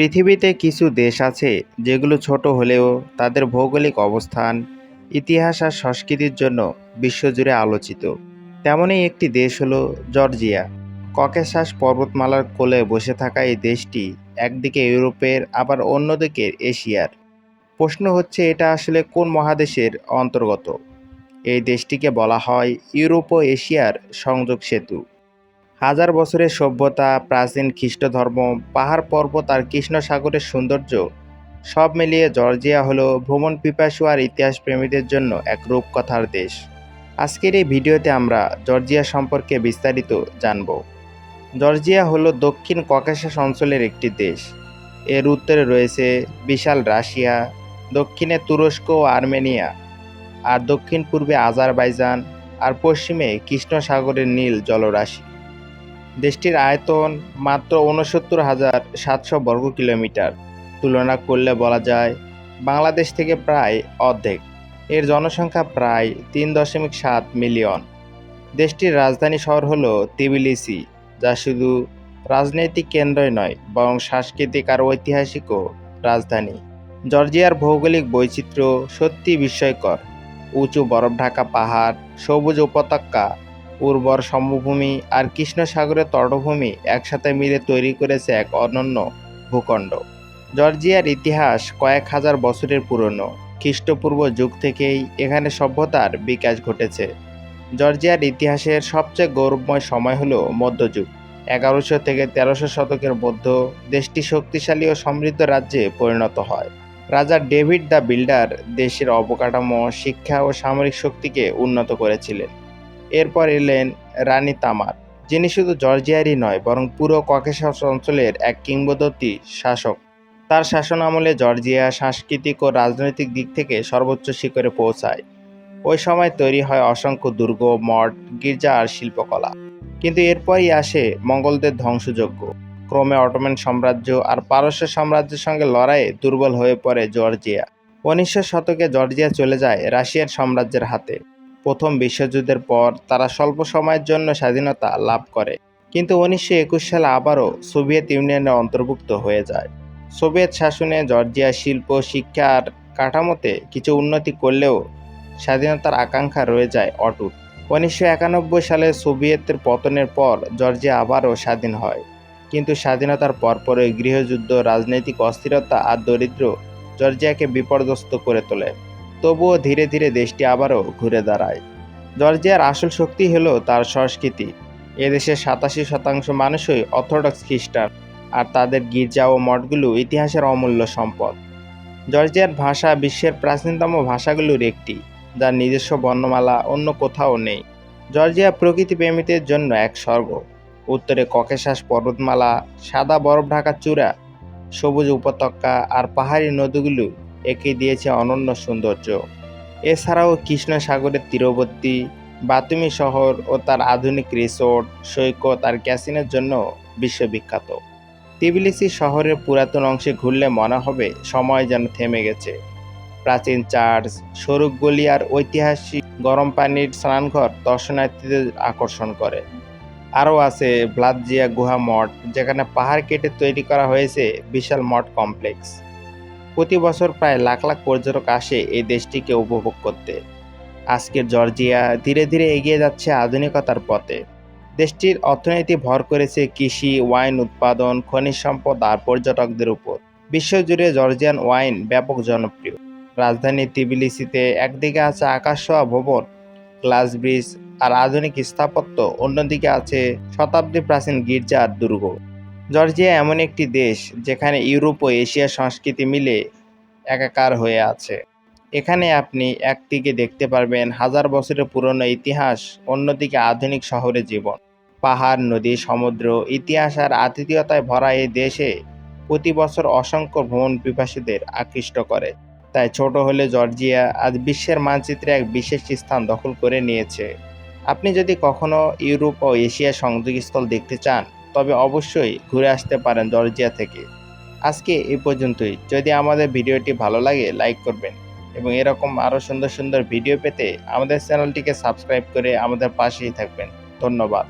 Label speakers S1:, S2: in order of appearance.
S1: পৃথিবীতে কিছু দেশ আছে যেগুলো ছোট হলেও তাদের ভৌগোলিক অবস্থান, ইতিহাস আর সংস্কৃতির জন্য বিশ্বজুড়ে আলোচিত। তেমনই একটি দেশ হলো জর্জিয়া। ককেশাস পর্বতমালার কোলে বসে থাকা এই দেশটি একদিকে ইউরোপের, আবার অন্যদিকে এশিয়ার। প্রশ্ন হচ্ছে, এটা আসলে কোন মহাদেশের অন্তর্গত? এই দেশটিকে বলা হয় ইউরোপ ও এশিয়ার সংযোগ সেতু। হাজার বছরের সভ্যতা, প্রাচীন খ্রিস্ট ধর্ম পাহাড় পর্বত আর কৃষ্ণ সাগরের সৌন্দর্য, সব মিলিয়ে জর্জিয়া হলো ভ্রমণ পিপাসু আর ইতিহাস প্রেমীদের জন্য এক রূপকথার দেশ। আজকের এই ভিডিওতে আমরা জর্জিয়া সম্পর্কে বিস্তারিত জানব। জর্জিয়া হলো দক্ষিণ ককেশাস অঞ্চলের একটি দেশ। এর উত্তরে রয়েছে বিশাল রাশিয়া, দক্ষিণে তুরস্ক ও আর্মেনিয়া, আর দক্ষিণ পূর্বে আজারবাইজান, আর পশ্চিমে কৃষ্ণ সাগরের নীল জলরাশি। দেশটির আয়তন মাত্র উনসত্তর হাজার সাতশো বর্গ কিলোমিটার। তুলনা করলে বলা যায়, বাংলাদেশ থেকে প্রায় অর্ধেক। এর জনসংখ্যা প্রায় তিন দশমিক সাত মিলিয়ন। দেশটির রাজধানী শহর হল তিবিলিসি, যা শুধু রাজনৈতিক কেন্দ্রই নয়, বরং সাংস্কৃতিক আর ঐতিহাসিকও রাজধানী। জর্জিয়ার ভৌগোলিক বৈচিত্র্য সত্যি বিস্ময়কর। উঁচু বরফ ঢাকা পাহাড়, সবুজ উপত্যকা উর্বর সমভূমি আর কৃষ্ণ সাগরের তটভূমি একসাথে মিলে তৈরি করেছে এক অনন্য ভূখণ্ড। জর্জিয়ার ইতিহাস কয়েক হাজার বছরের পুরনো। খ্রিস্টপূর্ব যুগ থেকেই এখানে সভ্যতার বিকাশ ঘটেছে। জর্জিয়ার ইতিহাসের সবচেয়ে গৌরবময় সময় হল মধ্যযুগ। এগারোশো থেকে তেরোশো শতকের মধ্য দেশটি শক্তিশালী ও সমৃদ্ধ রাজ্যে পরিণত হয়। রাজা ডেভিড দ্য বিল্ডার দেশের অবকাঠামো, শিক্ষা ও সামরিক শক্তিকে উন্নত করেছিলেন। এরপর এলেন রানী তামার, যিনি শুধু জর্জিয়ারই নয়, বরং পুরো ককেশাস অঞ্চলের এক কিংবদন্তি শাসক। তার শাসন আমলে জর্জিয়া সাংস্কৃতিক ও রাজনৈতিক দিক থেকে সর্বোচ্চ শিখরে পৌঁছায়। ওই সময় তৈরি হয় অসংখ্য দুর্গ, মঠ, গির্জা আর শিল্পকলা। কিন্তু এরপরই আসে মঙ্গলদের ধ্বংসযজ্ঞ। ক্রমে অটোম্যান সাম্রাজ্য আর পারস্য সাম্রাজ্যের সঙ্গে লড়াইয়ে দুর্বল হয়ে পড়ে জর্জিয়া। উনিশশো শতকে জর্জিয়া চলে যায় রাশিয়ার সাম্রাজ্যের হাতে। প্রথম বিশ্বযুদ্ধের পর তারা স্বল্প সময়ের জন্য স্বাধীনতা লাভ করে। কিন্তু উনিশশো একুশ সালে আবারও সোভিয়েত ইউনিয়নের অন্তর্ভুক্ত হয়ে যায়। সোভিয়েত শাসনে জর্জিয়া শিল্প শিক্ষার কাঠামোতে কিছু উন্নতি করলেও স্বাধীনতার আকাঙ্ক্ষা রয়ে যায় অটুট। উনিশশো একানব্বই সালে সোভিয়েতের পতনের পর জর্জিয়া আবারও স্বাধীন হয়। কিন্তু স্বাধীনতার পরপরই গৃহযুদ্ধ, রাজনৈতিক অস্থিরতা আর দরিদ্র জর্জিয়াকে বিপর্যস্ত করে তোলে। তবুও ধীরে ধীরে দেশটি আবারও ঘুরে দাঁড়ায়। জর্জিয়ার আসল শক্তি হল তার সংস্কৃতি। এদেশের সাতাশি শতাংশ মানুষই অর্থোডক্স খ্রিস্টান, আর তাদের গির্জা ও মঠগুলো ইতিহাসের অমূল্য সম্পদ। জর্জিয়ার ভাষা বিশ্বের প্রাচীনতম ভাষাগুলোর একটি, যার নিজস্ব বর্ণমালা অন্য কোথাও নেই। জর্জিয়া প্রকৃতি প্রেমীদের জন্য এক স্বর্গ। উত্তরে ককেশাস পর্বতমালা, সাদা বরফ ঢাকা চূড়া, সবুজ উপত্যকা আর পাহাড়ি নদীগুলো একে দিয়েছে অনন্য সৌন্দর্য। এছাড়াও কৃষ্ণ সাগরের তীরবর্তী, বাতুমি শহর ও তার আধুনিক রিসোর্ট সৈকত আর ক্যাসিনের জন্য বিশ্ববিখ্যাত। তিবিলিসি শহরের পুরাতন অংশে ঘুরলে মনে হবে সময় যেন থেমে গেছে। প্রাচীন চার্চ সরু গলি আর ঐতিহাসিক গরম পানির স্নানঘর দর্শনার্থীদের আকর্ষণ করে। আরও আছে ভ্লাজিয়া গুহা মঠ, যেখানে পাহাড় কেটে তৈরি করা হয়েছে বিশাল মঠ কমপ্লেক্স। প্রতি বছর প্রায় লাখ লাখ পর্যটক আসে এই দেশটিকে উপভোগ করতে। আজকের জর্জিয়া ধীরে ধীরে এগিয়ে যাচ্ছে আধুনিকতার পথে। দেশটির অর্থনীতি ভর করেছে কৃষি, ওয়াইন উৎপাদন, খনিজ সম্পদ আর পর্যটকদের উপর। বিশ্বজুড়ে জর্জিয়ান ওয়াইন ব্যাপক জনপ্রিয়। রাজধানী তিবিলিসিতে একদিকে আছে আকাশ ছোঁয়া ভবন, গ্লাস ব্রিজ আর আধুনিক স্থাপত্য, অন্যদিকে আছে শতাব্দী প্রাচীন গির্জা আর দুর্গ। জর্জিয়া এমন একটি দেশ যেখানে ইউরোপ ও এশিয়া সংস্কৃতি মিলে একাকার হয়ে আছে। এখানে আপনি একদিকে দেখতে পারবেন হাজার বছরের পুরনো ইতিহাস, অন্যদিকে আধুনিক শহরে জীবন। পাহাড়, নদী, সমুদ্র, ইতিহাস আর আতিথেয়তায় ভরা এই দেশে প্রতি বছর অসংখ্য ভ্রমণ পিপাসীদের আকৃষ্ট করে। তাই ছোট হলে জর্জিয়া আজ বিশ্বের মানচিত্রে এক বিশেষ স্থান দখল করে নিয়েছে। আপনি যদি কখনো ইউরোপ ও এশিয়া সংযোগস্থল দেখতে চান তবে অবশ্যই ঘুরে আসতে পারেন জর্জিয়া থেকে। আজকে এই পর্যন্তই। যদি আমাদের ভিডিওটি ভালো লাগে, লাইক করবেন এবং এরকম আরও সুন্দর সুন্দর ভিডিও পেতে আমাদের চ্যানেলটিকে সাবস্ক্রাইব করে আমাদের পাশেই থাকবেন। ধন্যবাদ।